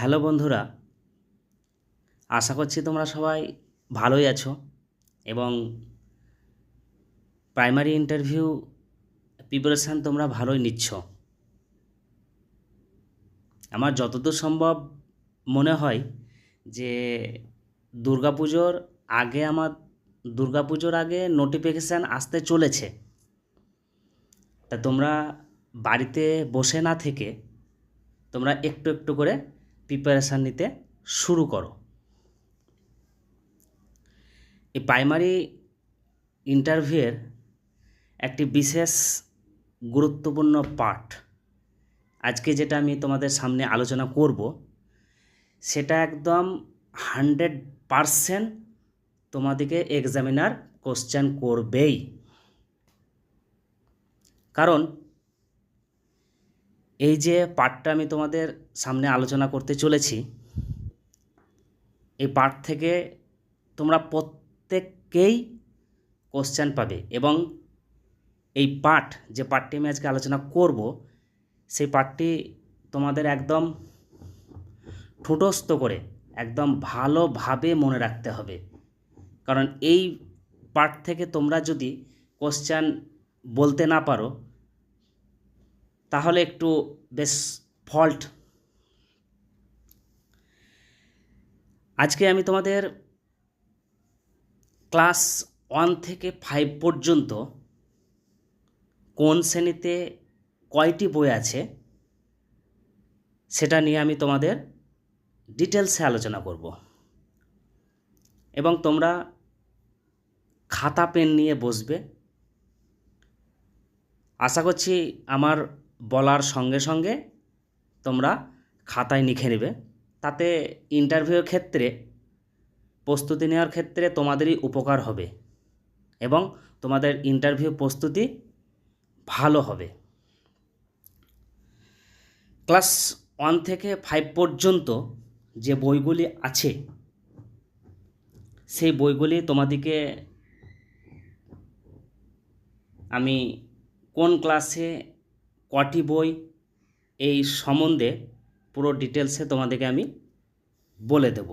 Hello বন্ধুরা, আশা করছি তোমরা সবাই ভালোই আছো এবং প্রাইমারি ইন্টারভিউ প্রিপারেশান তোমরা ভালোই নিচ্ছ। আমার যতদূর সম্ভব মনে হয় যে দুর্গাপুজোর আগে আমার, দুর্গাপুজোর আগে নোটিফিকেশান আসতে চলেছে। তা তোমরা বাড়িতে বসে না থেকে তোমরা একটু একটু করে প্রিপারেশান নিতে শুরু করো। এই প্রাইমারি ইন্টারভিউয়ের একটি বিশেষ গুরুত্বপূর্ণ পার্ট আজকে যেটা আমি তোমাদের সামনে আলোচনা করব, সেটা একদম হান্ড্রেড পারসেন্ট তোমাদেরকে এক্সামিনার কোশ্চেন করবেই। কারণ এই যে পাঠটা আমি তোমাদের সামনে আলোচনা করতে চলেছি, এই পাঠ থেকে তোমরা প্রত্যেককেই কোশ্চেন পাবে এবং এই পাঠ, যে পার্টটি আমি আজকে আলোচনা করব, সেই পাঠটি তোমাদের একদম ঠুটস্থ করে, একদম ভালোভাবে মনে রাখতে হবে। কারণ এই পার্ট থেকে তোমরা যদি কোশ্চেন বলতে না পারো তাহলে একটু বেশ ফল্ট আজকে আমি তোমাদের ক্লাস ওয়ান থেকে ফাইভ পর্যন্ত কোন শ্রেণীতে কয়টি বই আছে সেটা নিয়ে আমি তোমাদের ডিটেলসে আলোচনা করব। এবং তোমরা খাতা, পেন নিয়ে বসবে। আশা করছি আমার বলার সঙ্গে সঙ্গে তোমরা খাতায় লিখে নেবে। তাতে ইন্টারভিউর ক্ষেত্রে, প্রস্তুতি নেওয়ার ক্ষেত্রে তোমাদেরই উপকার হবে এবং তোমাদের ইন্টারভিউ প্রস্তুতি ভালো হবে। ক্লাস ওয়ান থেকে ফাইভ পর্যন্ত যে বইগুলি আছে, সেই বইগুলি তোমাদেরকে আমি কোন ক্লাসে কটি বই এই সম্বন্ধে পুরো ডিটেলসে তোমাদেরকে আমি বলে দেব।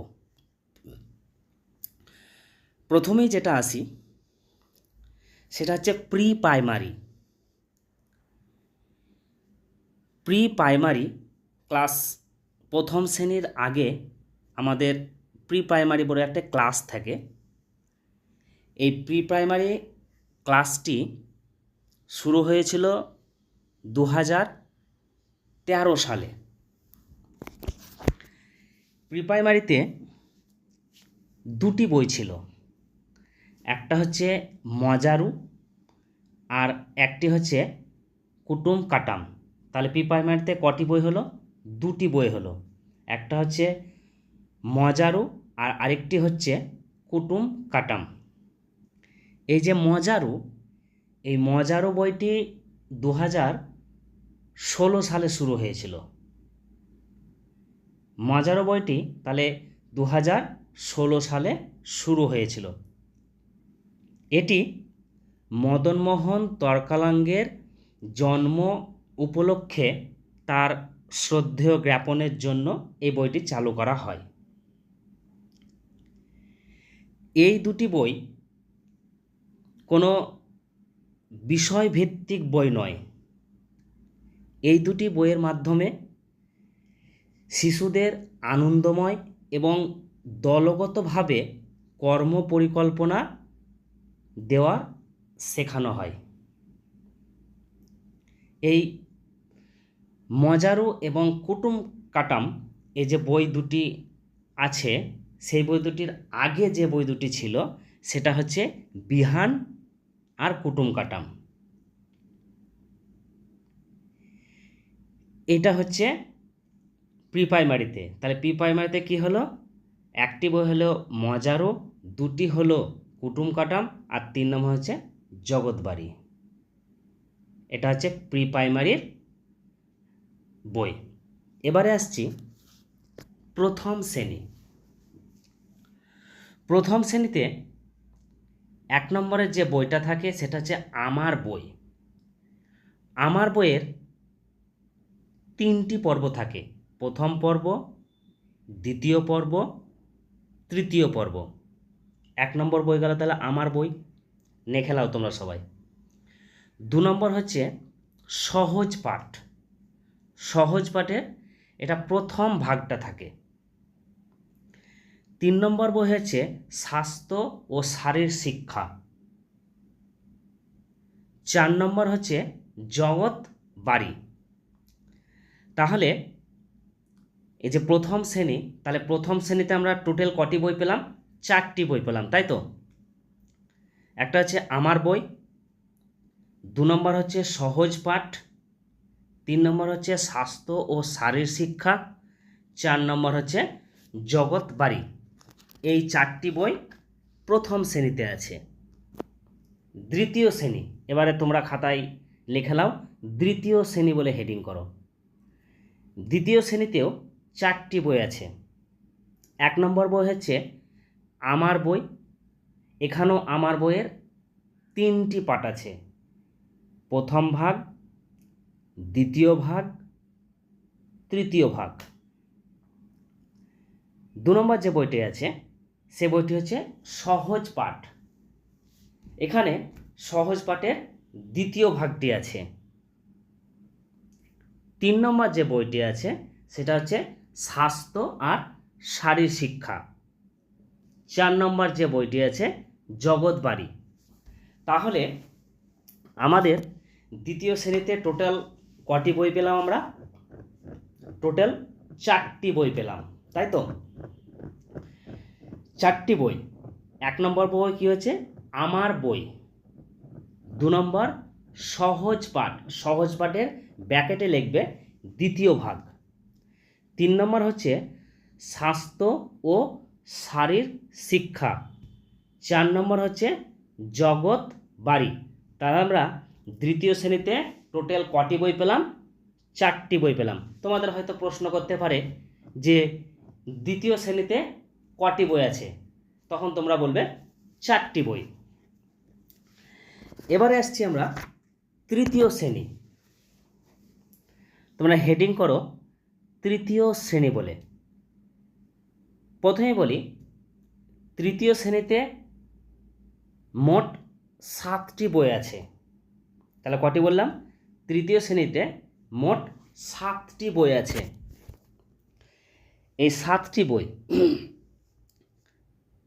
প্রথমেই যেটা আসি, সেটা হচ্ছে pre primary pre primary class প্রথম শ্রেণির আগে আমাদের প্রি প্রাইমারি বলে একটা ক্লাস থাকে। এই প্রি প্রাইমারি ক্লাসটি শুরু হয়েছিল দু তেরো সালে। প্রি প্রাইমারিতে দুটি বই ছিল। একটা হচ্ছে মজারু আর একটি হচ্ছে কুটুম কাটাম তাহলে প্রি প্রাইমারিতে কটি বই হলো? দুটি বই হলো। একটা হচ্ছে মজারু আর আরেকটি হচ্ছে কুটুম কাটাম এই যে মজারু, এই মজারু বইটি দু হাজার ষোলো সালে শুরু হয়েছিল। মজারো বইটি তাহলে দু হাজার ষোলো সালে শুরু হয়েছিল। এটি মদনমোহন তর্কালাঙ্গের জন্ম উপলক্ষে তার শ্রদ্ধেয় জ্ঞাপনের জন্য এই বইটি চালু করা হয়। এই দুটি বই কোনো বিষয়ভিত্তিক বই নয়। এই দুটি বইয়ের মাধ্যমে শিশুদের আনন্দময় এবং দলগতভাবে কর্ম পরিকল্পনা দেওয়া শেখানো হয়। এই মজারু এবং কুটুম কাটাম, এই যে বই দুটি আছে, সেই বই দুটির আগে যে বই দুটি ছিল, সেটা হচ্ছে বিহান আর কুটুম কাটাম। এটা হচ্ছে প্রি প্রাইমারিতে তাহলে প্রি প্রাইমারিতে কী হলো? একটি বই হলো মজারো দুটি হলো কুটুম কাটাম, আর তিন নম্বর হচ্ছে জগৎবাড়ি। এটা হচ্ছে প্রি প্রাইমারির বই। এবারে আসছি প্রথম শ্রেণি। প্রথম শ্রেণীতে এক নম্বরের যে বইটা থাকে, সেটা হচ্ছে আমার বই। আমার বইয়ের তিনটি পর্ব থাকে। প্রথম পর্ব, দ্বিতীয় পর্ব, তৃতীয় পর্ব। এক নম্বর বই গেল তাহলে আমার বই। নে খেলাও তোমরা সবাই। দু নম্বর হচ্ছে সহজ পাঠ। সহজ পাঠের এটা প্রথম ভাগটা থাকে। তিন নম্বর বই হচ্ছে স্বাস্থ্য ও শারীর শিক্ষা। চার নম্বর হচ্ছে জগৎ বাড়ি। তাহলে এই যে প্রথম শ্রেণি, তাহলে প্রথম শ্রেণীতে আমরা টোটাল কটি বই পেলাম? চারটি বই পেলাম, তাই তো? একটা হচ্ছে আমার বই, দু নম্বর হচ্ছে সহজ পাঠ, তিন নম্বর হচ্ছে স্বাস্থ্য ও শারীর শিক্ষা, চার নম্বর হচ্ছে জগৎ বাড়ি। এই চারটি বই প্রথম শ্রেণীতে আছে। দ্বিতীয় শ্রেণি, এবারে তোমরা খাতায় লিখে নাও, দ্বিতীয় শ্রেণি বলে হেডিং করো। দ্বিতীয় শ্রেণীতেও চারটি বই আছে। এক নম্বর বই হচ্ছে আমার বই, এখানেও আমার বইয়ের তিনটি পার্ট আছে। প্রথম ভাগ, দ্বিতীয় ভাগ, তৃতীয় ভাগ। দু নম্বর যে বইটি আছে, সে বইটি হচ্ছে সহজ পাঠ। এখানে সহজ পাঠের দ্বিতীয় ভাগটি আছে। তিন নম্বর যে বইটি আছে, সেটা হচ্ছে স্বাস্থ্য আর শারীর শিক্ষা। চার নম্বর যে বইটি আছে, জগৎ বাড়ি। তাহলে আমাদের দ্বিতীয় শ্রেণীতে টোটাল কটি বই পেলাম আমরা? টোটাল চারটি বই পেলাম, তাই তো? চারটি বই। এক নম্বর বই কী হচ্ছে? আমার বই। দু নম্বর সহজ পাঠ। সহজ পাঠের ব্যাকেটে লিখবে দ্বিতীয় ভাগ। তিন নম্বর হচ্ছে স্বাস্থ্য ও শারীর শিক্ষা। চার নম্বর হচ্ছে জগৎ, বাড়ি। তাহলে আমরা দ্বিতীয় শ্রেণীতে টোটাল কটি বই পেলাম? চারটি বই পেলাম। তোমাদের হয়তো প্রশ্ন করতে পারে যে দ্বিতীয় শ্রেণীতে কটি বই আছে? তখন তোমরা বলবে চারটি বই। এবারে আসছি আমরা তৃতীয় শ্রেণি। তোমরা হেডিং করো তৃতীয় শ্রেণি বলে। প্রথমে বলি, তৃতীয় শ্রেণীতে মোট সাতটি বই আছে। তাহলে কটি বললাম? তৃতীয় শ্রেণীতে মোট সাতটি বই আছে। এই সাতটি বই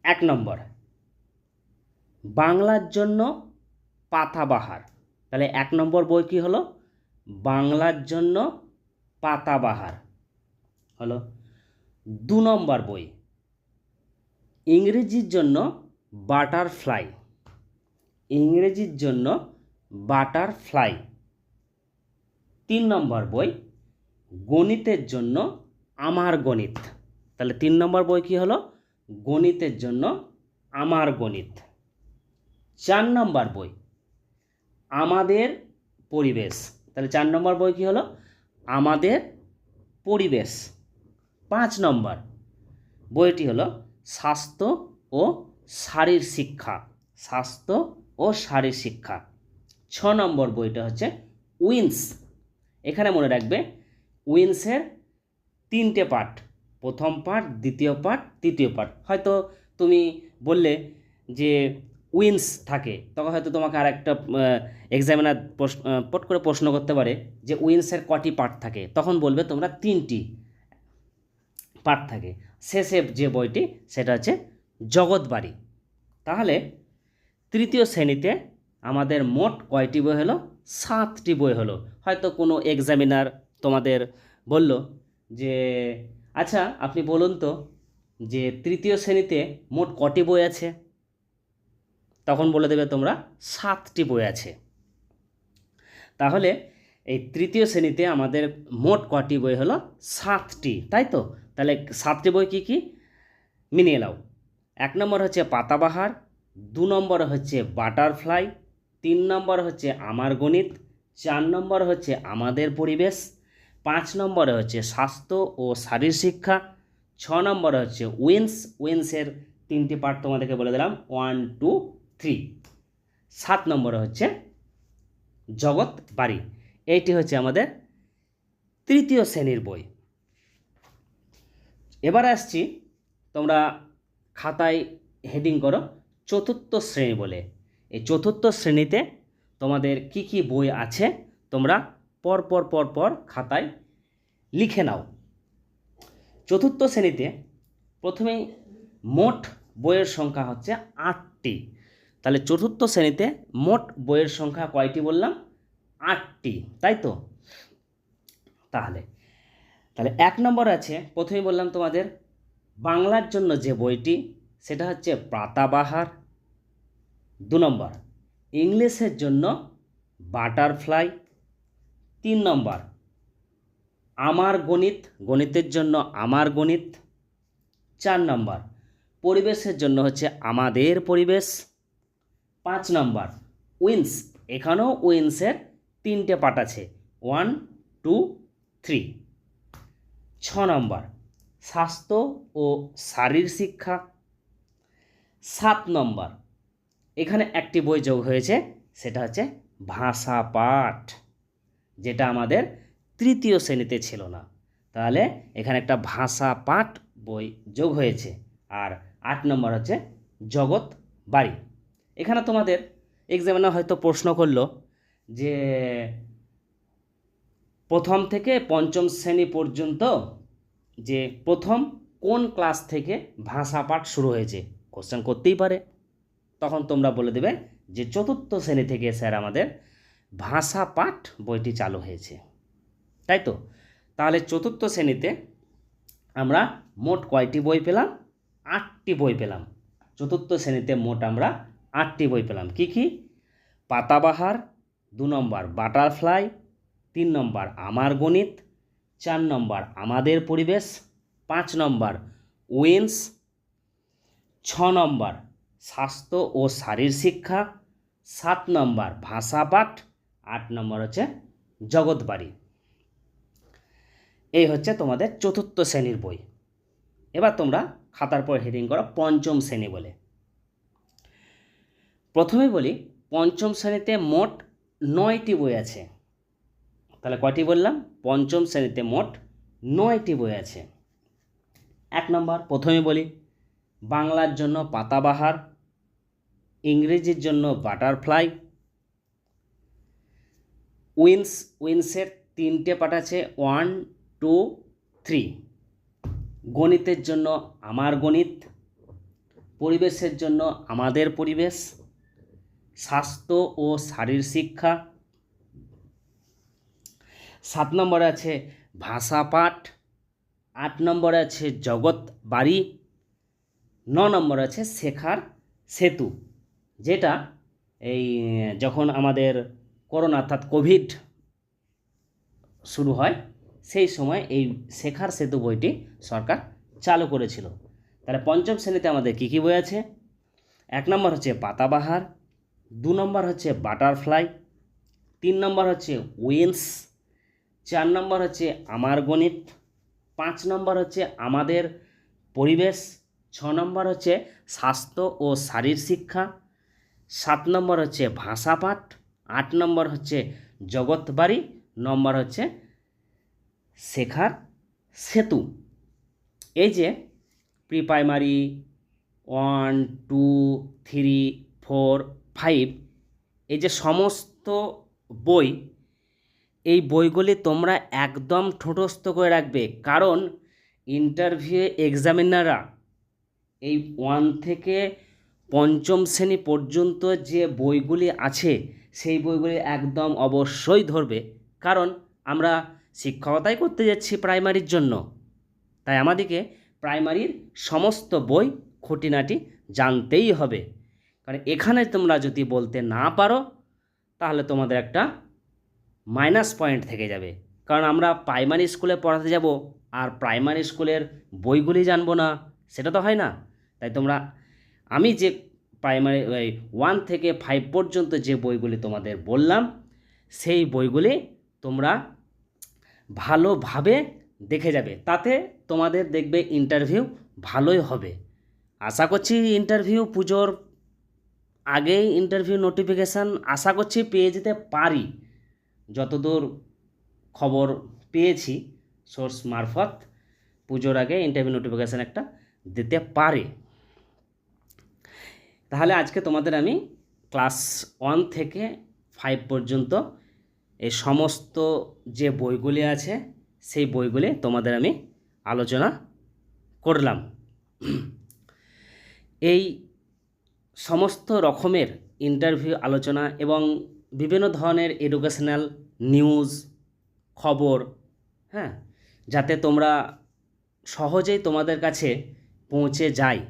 এক নম্বর, বাংলার জন্য পাতাবাহার। তাহলে এক নম্বর বই কী হলো? বাংলার জন্য পাতাবাহার। হলো দু নম্বর বই। ইংরেজির জন্য বাটারফ্লাই। ইংরেজির জন্য বাটারফ্লাই। তিন নম্বর বই, গণিতের জন্য আমার গণিত। তাহলে তিন নম্বর বই কী হলো? গণিতের জন্য আমার গণিত। চার নম্বর বই, আমাদের পরিবেশ। তাহলে চার নম্বর বই কী হলো? আমাদের পরিবেশ। পাঁচ নম্বর বইটি হলো স্বাস্থ্য ও শারীর শিক্ষা। স্বাস্থ্য ও শারীর শিক্ষা। ছ নম্বর বইটা হচ্ছে উইন্স। এখানে মনে রাখবে, উইন্সের তিনটে পার্ট। প্রথম পার্ট, দ্বিতীয় পার্ট, তৃতীয় পার্ট। হয়তো তুমি বললে যে উইন্স থাকে, তখন হয়তো তোমাকে আর একটা এক্সামিনার পট করে প্রশ্ন করতে পারে যে উইন্সের কটি পার্ট থাকে, তখন বলবে তোমরা তিনটি পার্ট থাকে। শেষে যে বইটি, সেটা হচ্ছে জগৎবাড়ি তাহলে তৃতীয় শ্রেণীতে আমাদের মোট কয়টি বই হলো? সাতটি বই হলো। হয়তো কোনো এক্সামিনার তোমাদের বলল যে আচ্ছা আপনি বলুন তো যে তৃতীয় শ্রেণীতে মোট কটি বই আছে? তখন বলে দেবে তোমরা সাতটি বই আছে। তাহলে এই তৃতীয় শ্রেণীতে আমাদের মোট কটি বই হলো সাতটি, তাই তো? তাহলে সাতটি বই কী কী? মিনিয়ে নাও। এক নম্বর হচ্ছে পাতাবাহার, দু নম্বর হচ্ছে বাটারফ্লাই, তিন নম্বর হচ্ছে আমার গণিত, চার নম্বর হচ্ছে আমাদের পরিবেশ, পাঁচ নম্বরে হচ্ছে স্বাস্থ্য ও শারীর শিক্ষা, ছ নম্বরে হচ্ছে উইন্স, উইন্সের তিনটি পার্ট তোমাদেরকে বলে দিলাম ওয়ান টু থ্রি সাত নম্বরে হচ্ছে জগৎ বাড়ি। এইটি হচ্ছে আমাদের তৃতীয় শ্রেণির বই। এবার আসছি তোমরা খাতায় হেডিং করো চতুর্থ শ্রেণি বলে। এই চতুর্থ শ্রেণীতে তোমাদের কি কি বই আছে তোমরা পর পর পর পর খাতায় লিখে নাও। চতুর্থ শ্রেণীতে প্রথমেই মোট বইয়ের সংখ্যা হচ্ছে আটটি। তাহলে চতুর্থ শ্রেণীতে মোট বইয়ের সংখ্যা কয়টি বললাম? আটটি, তাই তো? তাহলে তাহলে এক নম্বর আছে, প্রথমেই বললাম তোমাদের, বাংলার জন্য যে বইটি, সেটা হচ্ছে পাতাবাহার দু নম্বর, ইংলিশের জন্য বাটারফ্লাই। তিন নম্বর, আমার গণিত, গণিতের জন্য আমার গণিত। চার নম্বর, পরিবেশের জন্য হচ্ছে আমাদের পরিবেশ। পাঁচ নম্বর, উইন্স। এখানেও উইন্সের তিনটে পার্ট আছে। One, two, three. ছ নম্বর, স্বাস্থ্য ও শারীর শিক্ষা। সাত নম্বর, এখানে একটি বই যোগ হয়েছে, সেটা হচ্ছে ভাষা পাঠ, যেটা আমাদের তৃতীয় শ্রেণীতে ছিল না। তাহলে এখানে একটা ভাষা পাঠ বই যোগ হয়েছে। আর আট নম্বর হচ্ছে জগৎ বাড়ি। এখানে তোমাদের এক্সামিনার হয়তো প্রশ্ন করল যে প্রথম থেকে পঞ্চম শ্রেণি পর্যন্ত যে প্রথম কোন ক্লাস থেকে ভাষা পাঠ শুরু হয়েছে? কোশ্চেন করতেই পারে। তখন তোমরা বলে দেবে যে চতুর্থ শ্রেণি থেকে স্যার আমাদের ভাষা পাঠ বইটি চালু হয়েছে। তাই তো? তাহলে চতুর্থ শ্রেণীতে আমরা মোট কয়টি বই পেলাম? আটটি বই পেলাম। চতুর্থ শ্রেণীতে মোট আমরা আটটি বই পেলাম। কি কি? পাতাবাহার, দু নম্বর বাটারফ্লাই, তিন নম্বর আমার গণিত, চার নম্বর আমাদের পরিবেশ, পাঁচ নম্বর উইন্স ছ নম্বর স্বাস্থ্য ও শারীর শিক্ষা, সাত নম্বর ভাষা পাঠ, আট নম্বর হচ্ছে জগৎবাড়ি এই হচ্ছে তোমাদের চতুর্থ শ্রেণির বই। এবার তোমরা খাতার পর হেডিং করো, পঞ্চম শ্রেণি বলে। প্রথমে বলি, পঞ্চম শ্রেণীতে মোট নয়টি বই আছে। তাহলে কয়টি বললাম? পঞ্চম শ্রেণীতে মোট নয়টি বই আছে। এক নম্বর, প্রথমে বলি, বাংলার জন্য পাতাবাহার, ইংরেজির জন্য বাটারফ্লাই, উইন্স, উইন্সের তিনটে পার্ট আছে, ওয়ান, টু, থ্রি। গণিতের জন্য আমার গণিত, পরিবেশের জন্য আমাদের পরিবেশ স্বাস্থ্য ও শারীর শিক্ষা। সাত নম্বরে আছে ভাষা পাঠ। আট নম্বরে আছে জগৎ বাড়ি। ন নম্বর আছে শেখার সেতু, যেটা এই, যখন আমাদের করোনা অর্থাৎ কোভিড শুরু হয়, সেই সময় এই শেখার সেতু বইটি সরকার চালু করেছিল। তাহলে পঞ্চম শ্রেণীতে আমাদের কী কী বই আছে? এক নম্বর হচ্ছে পাতাবাহার দু নম্বর হচ্ছে বাটারফ্লাই, তিন নম্বর হচ্ছে উইন্স চার নম্বর হচ্ছে আমার গণিত পাঁচ নম্বর হচ্ছে আমাদের পরিবেশ, ছ নম্বর হচ্ছে স্বাস্থ্য ও শারীর শিক্ষা, সাত নম্বর হচ্ছে ভাষা পাঠ আট নম্বর হচ্ছে জগৎবাড়ি নম্বর হচ্ছে শেখার সেতু। এই যে pre primary one, two, three, four five এই যে সমস্ত বই, এই বইগুলি তোমরা একদম ঠোঁটস্থ করে রাখবে। কারণ ইন্টারভিউ এক্সামিনাররা এই ওয়ান থেকে পঞ্চম শ্রেণি পর্যন্ত যে বইগুলি আছে, সেই বইগুলি একদম অবশ্যই ধরবে। কারণ আমরা শিক্ষকতাই করতে যাচ্ছি প্রাইমারির জন্য। তাই আমাদেরকে প্রাইমারির সমস্ত বই খুঁটিনাটি জানতেই হবে। কারণ এখানে তোমরা যদি বলতে না পারো, তাহলে তোমাদের একটা মাইনাস পয়েন্ট থেকে যাবে। কারণ আমরা প্রাইমারি স্কুলে পড়াতে যাব, আর প্রাইমারি স্কুলের বইগুলি জানব না, সেটা তো হয় না। তাই তোমরা, আমি যে প্রাইমারি ওই ওয়ান থেকে ফাইভ পর্যন্ত যে বইগুলি তোমাদের বললাম, সেই বইগুলি তোমরা ভালোভাবে দেখে যাবে। তাতে তোমাদের দেখবে ইন্টারভিউ ভালোই হবে। আশা করছি ইন্টারভিউ পুজোর আগেই ইন্টারভিউ নোটিফিকেশান আশা করছি পেয়ে যেতে পারি। যতদূর খবর পেয়েছি সোর্স মারফত, পুজোর আগে ইন্টারভিউ নোটিফিকেশান একটা দিতে পারে। তাহলে আজকে তোমাদের আমি ক্লাস ওয়ান থেকে ফাইভ পর্যন্ত এই সমস্ত যে বইগুলি আছে, সেই বইগুলি তোমাদের আমি আলোচনা করলাম। এই সমস্ত রকমের ইন্টারভিউ আলোচনা এবং বিভিন্ন ধরনের এডুকেশনাল নিউজ খবর হ্যাঁ যাতে তোমরা সহজেই তোমাদের কাছে পৌঁছে যায়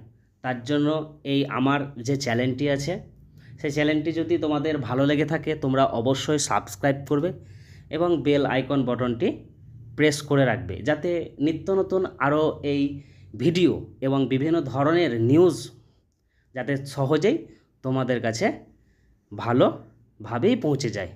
তার জন্য এই আমার যে চ্যানেলটি আছে, সেই চ্যানেলটি যদি তোমাদের ভালো লেগে থাকে, তোমরা অবশ্যই সাবস্ক্রাইব করবে এবং বেল আইকন বটনটি প্রেস করে রাখবে, যাতে নিত্য নতুন আরও এই ভিডিও এবং বিভিন্ন ধরনের নিউজ যাতে সহজেই তোমাদের কাছে ভালোভাবেই পৌঁছে যায়।